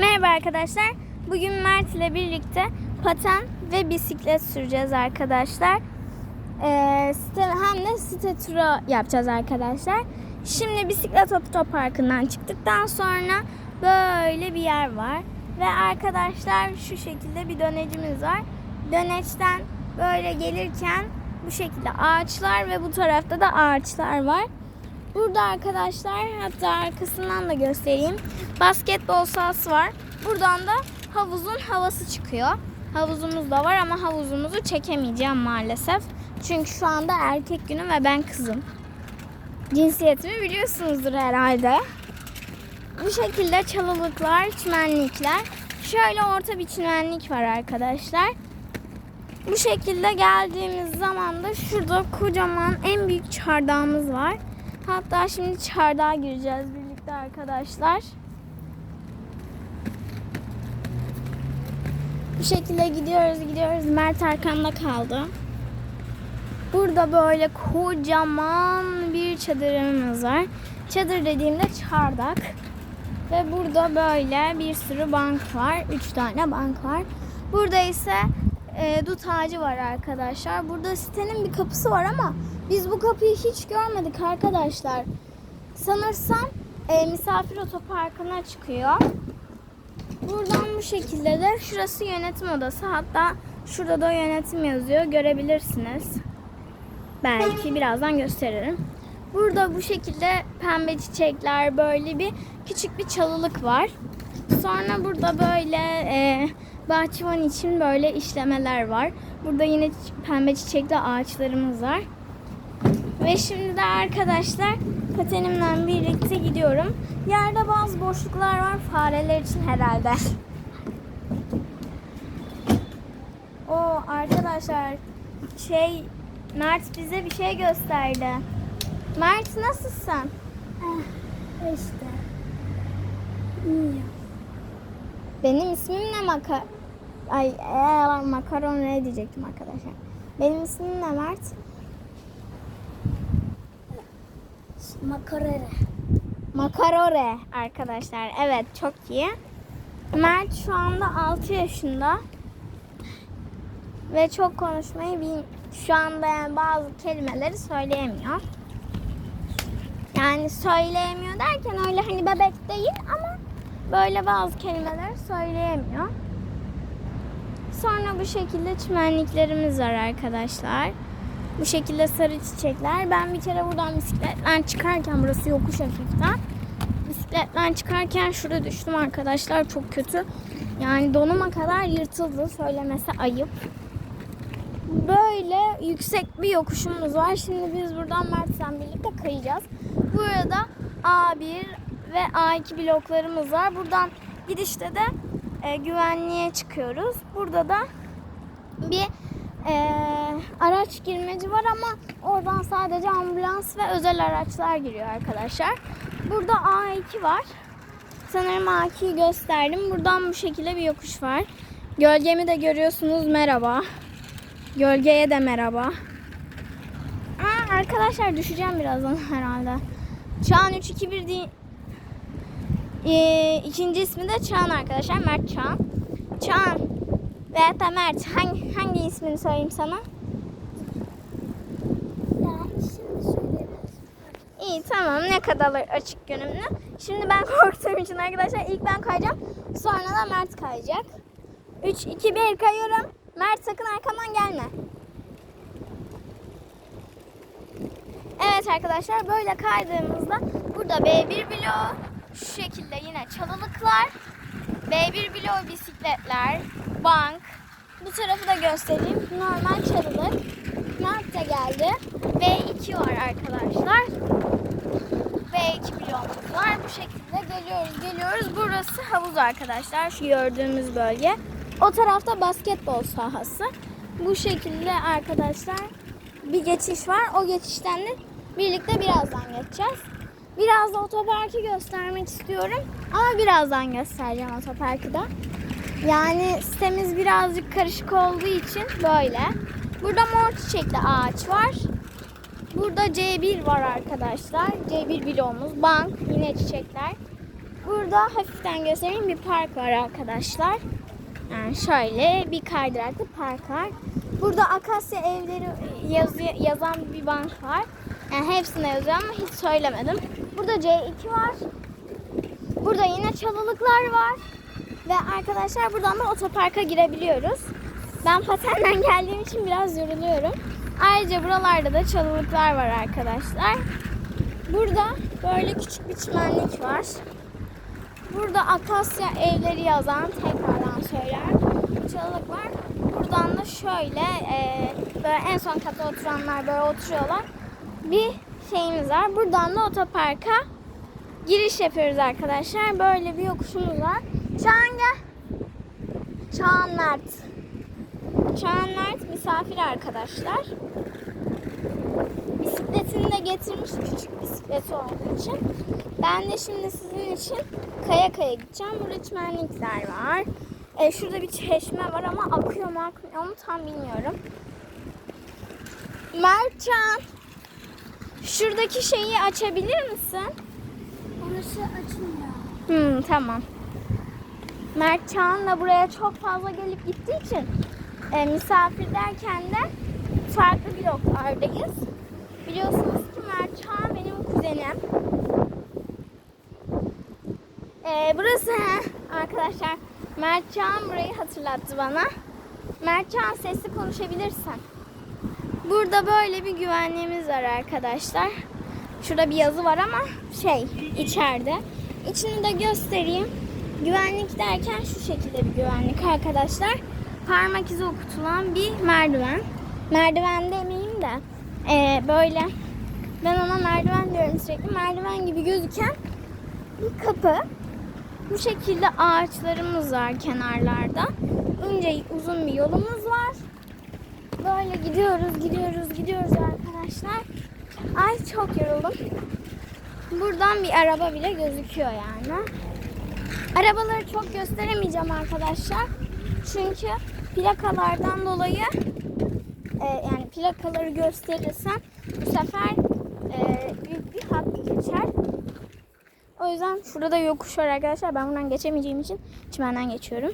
Merhaba arkadaşlar. Bugün Mert ile birlikte paten ve bisiklet süreceğiz arkadaşlar. Ee, site, hem de site turu yapacağız arkadaşlar. Şimdi bisiklet otoparkından çıktıktan sonra böyle bir yer var. Ve arkadaşlar şu şekilde bir dönecimiz var. Döneçten böyle gelirken bu şekilde ağaçlar ve bu tarafta da ağaçlar var. Burada arkadaşlar hatta arkasından da göstereyim. Basketbol sahası var. Buradan da havuzun havası çıkıyor. Havuzumuz da var ama havuzumuzu çekemeyeceğim maalesef. Çünkü şu anda erkek günü ve ben kızım. Cinsiyetimi biliyorsunuzdur herhalde. Bu şekilde çalılıklar, çimenlikler. Şöyle orta bir çimenlik var arkadaşlar. Bu şekilde geldiğimiz zaman da şurada kocaman en büyük çardağımız var. Hatta şimdi çardağa gireceğiz birlikte arkadaşlar. Bu şekilde gidiyoruz gidiyoruz. Mert arkamda kaldı. Burada böyle kocaman bir çadırımız var. Çadır dediğimde çardak. Ve burada böyle bir sürü bank var. Üç tane bank var. Burada ise e, dut ağacı var arkadaşlar. Burada sitenin bir kapısı var ama biz bu kapıyı hiç görmedik arkadaşlar. Sanırsam e, misafir otoparkına çıkıyor. Buradan bu şekilde de şurası yönetim odası. Hatta şurada da yönetim yazıyor. Görebilirsiniz. Belki birazdan gösteririm. Burada bu şekilde pembe çiçekler böyle bir küçük bir çalılık var. Sonra burada böyle e, bahçıvan için böyle işlemeler var. Burada yine pembe çiçekli ağaçlarımız var. Ve şimdi de arkadaşlar patenimle birlikte gidiyorum. Yerde bazı boşluklar var fareler için herhalde. O arkadaşlar şey Mert bize bir şey gösterdi. Mert nasılsın? İşte. İyi. Benim ismim ne maka... Ay eee, makaron ne diyecektim arkadaşlar. Benim ismim ne Mert? Makarere. Makarore arkadaşlar. Evet çok iyi. Mert şu anda 6 yaşında. Ve çok konuşmayı bil şu anda yani bazı kelimeleri söyleyemiyor. Yani söyleyemiyor derken öyle hani bebek değil ama böyle bazı kelimeleri söyleyemiyor. Sonra bu şekilde çimenliklerimiz var arkadaşlar. Bu şekilde sarı çiçekler. Ben bir kere buradan bisikletten çıkarken burası yokuş hafiften. Bisikletten çıkarken şurada düştüm arkadaşlar. Çok kötü. Yani donuma kadar yırtıldı. Söylemesi ayıp. Böyle yüksek bir yokuşumuz var. Şimdi biz buradan Mert'le birlikte kayacağız. Burada A1 ve A2 bloklarımız var. Buradan gidişte de e, güvenliğe çıkıyoruz. Burada da bir e, araç girmeci var ama oradan sadece ambulans ve özel araçlar giriyor arkadaşlar. Burada A2 var. Sanırım A2'yi gösterdim. Buradan bu şekilde bir yokuş var. Gölgemi de görüyorsunuz. Merhaba. Gölgeye de merhaba. Aa, arkadaşlar düşeceğim birazdan herhalde. Çağan 321 değil. Ee, ikinci ismi de Çağan arkadaşlar. Mert Çağan. Çağan veya da Mert hangi, hangi ismini söyleyeyim sana? İyi tamam ne kadar açık gönüllü. Şimdi ben korktuğum için arkadaşlar ilk ben kayacağım. Sonra da Mert kayacak. 3, 2, 1 kayıyorum. Mert sakın arkamdan gelme. Evet arkadaşlar böyle kaydığımızda burada B1 bloğu şu şekilde yine çalılıklar. B1 bloğu bisikletler, bank. Bu tarafı da göstereyim. Normal çalılık. Mert de geldi. B2 var arkadaşlar. B2 bloğumuz var. Bu şekilde geliyoruz geliyoruz. Burası havuz arkadaşlar. Şu gördüğümüz bölge. O tarafta basketbol sahası. Bu şekilde arkadaşlar bir geçiş var. O geçişten de birlikte birazdan geçeceğiz. Biraz da otoparkı göstermek istiyorum. Ama birazdan göstereceğim otoparkı da. Yani sitemiz birazcık karışık olduğu için böyle. Burada mor çiçekli ağaç var. Burada C1 var arkadaşlar. C1 bloğumuz. Bank. Yine çiçekler. Burada hafiften göstereyim bir park var arkadaşlar. Yani şöyle bir kaydıraklı park var. Burada Akasya evleri yazıyor, yazan bir bank var. Yani hepsine yazıyor ama hiç söylemedim. Burada C2 var. Burada yine çalılıklar var. Ve arkadaşlar buradan da otoparka girebiliyoruz. Ben patenden geldiğim için biraz yoruluyorum. Ayrıca buralarda da çalılıklar var arkadaşlar. Burada böyle küçük bir çimenlik var. Burada Akasya evleri yazan tekrardan söyler. Çalılık var. Buradan da şöyle e, böyle en son kata oturanlar böyle oturuyorlar. Bir şeyimiz var. Buradan da otoparka giriş yapıyoruz arkadaşlar. Böyle bir yokuşumuz var. Çağan gel. Çağan Mert. Çağan Mert misafir arkadaşlar. Bisikletini de getirmiş küçük bisikleti olduğu için. Ben de şimdi sizin için kaya kaya gideceğim. Burada çimenlikler var. E, şurada bir çeşme var ama akıyor mu akmıyor mu tam bilmiyorum. Mertcan. Şuradaki şeyi açabilir misin? Orası açılmıyor. Hmm, tamam. Mert Çağan da buraya çok fazla gelip gittiği için e, misafir derken de farklı bloklardayız. Biliyorsunuz ki Mert Çağan benim kuzenim. E, burası arkadaşlar Mert Çağan burayı hatırlattı bana. Mert Çağan sesli konuşabilirsen. Burada böyle bir güvenliğimiz var arkadaşlar. Şurada bir yazı var ama şey içeride. İçini de göstereyim. Güvenlik derken şu şekilde bir güvenlik arkadaşlar. Parmak izi okutulan bir merdiven. Merdiven demeyeyim de eee, böyle ben ona merdiven diyorum sürekli. Merdiven gibi gözüken bir kapı. Bu şekilde ağaçlarımız var kenarlarda. İnce uzun bir yolumuz var. Böyle gidiyoruz, gidiyoruz, gidiyoruz arkadaşlar. Ay çok yoruldum. Buradan bir araba bile gözüküyor yani. Arabaları çok gösteremeyeceğim arkadaşlar. Çünkü plakalardan dolayı e, yani plakaları gösterirsem bu sefer e, büyük bir hat geçer. O yüzden şurada yokuş var arkadaşlar. Ben buradan geçemeyeceğim için çimenden geçiyorum.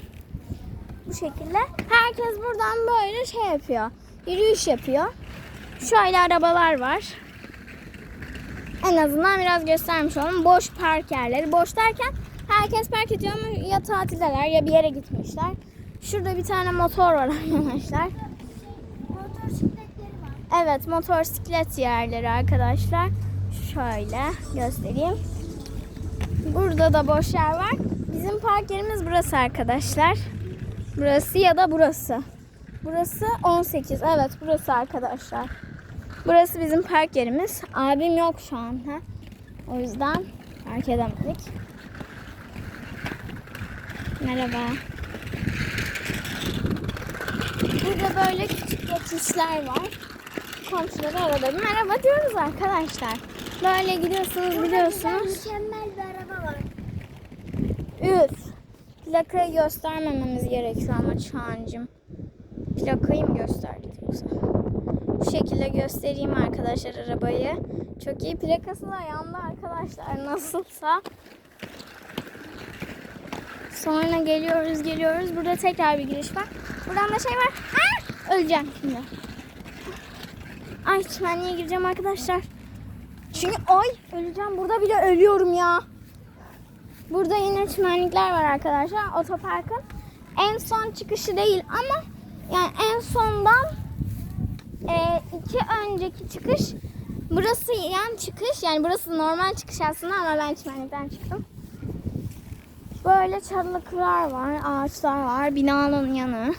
Bu şekilde. Herkes buradan böyle şey yapıyor. Yürüyüş yapıyor. Şöyle arabalar var. En azından biraz göstermiş olalım. Boş park yerleri. Boş derken herkes park ediyor ama ya tatildeler ya bir yere gitmişler. Şurada bir tane motor var arkadaşlar. Evet motosiklet yerleri arkadaşlar. Şöyle göstereyim. Burada da boş yer var. Bizim park yerimiz burası arkadaşlar. Burası ya da burası. Burası 18. Evet burası arkadaşlar. Burası bizim park yerimiz. Abim yok şu an. Ha? O yüzden park edemedik. Merhaba. Burada böyle küçük geçişler var. Komşuları arada bir merhaba diyoruz arkadaşlar. Böyle gidiyorsunuz biliyorsunuz. Mükemmel bir araba var. Üf. Plakayı göstermememiz gerekiyor ama Çağancığım. Plakayı mı gösterdik yoksa? Bu şekilde göstereyim arkadaşlar arabayı. Çok iyi. Plakası da yandı arkadaşlar nasılsa. Sonra geliyoruz geliyoruz. Burada tekrar bir giriş var. Buradan da şey var. Ah! Öleceğim şimdi. Ay çimenliğe gireceğim arkadaşlar. Çünkü ay öleceğim. Burada bile ölüyorum ya. Burada yine çimenlikler var arkadaşlar. Otoparkın en son çıkışı değil ama yani en sondan e, iki önceki çıkış burası yan çıkış yani burası normal çıkış aslında ama ben çimenlikten çıktım. Böyle çalılıklar var, ağaçlar var, binanın yanı.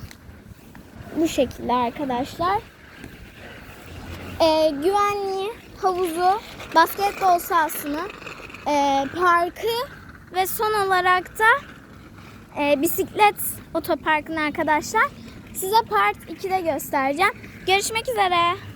Bu şekilde arkadaşlar. E, güvenliği, havuzu, basketbol sahasını, e, parkı ve son olarak da e, bisiklet otoparkını arkadaşlar size part 2'de göstereceğim. Görüşmek üzere.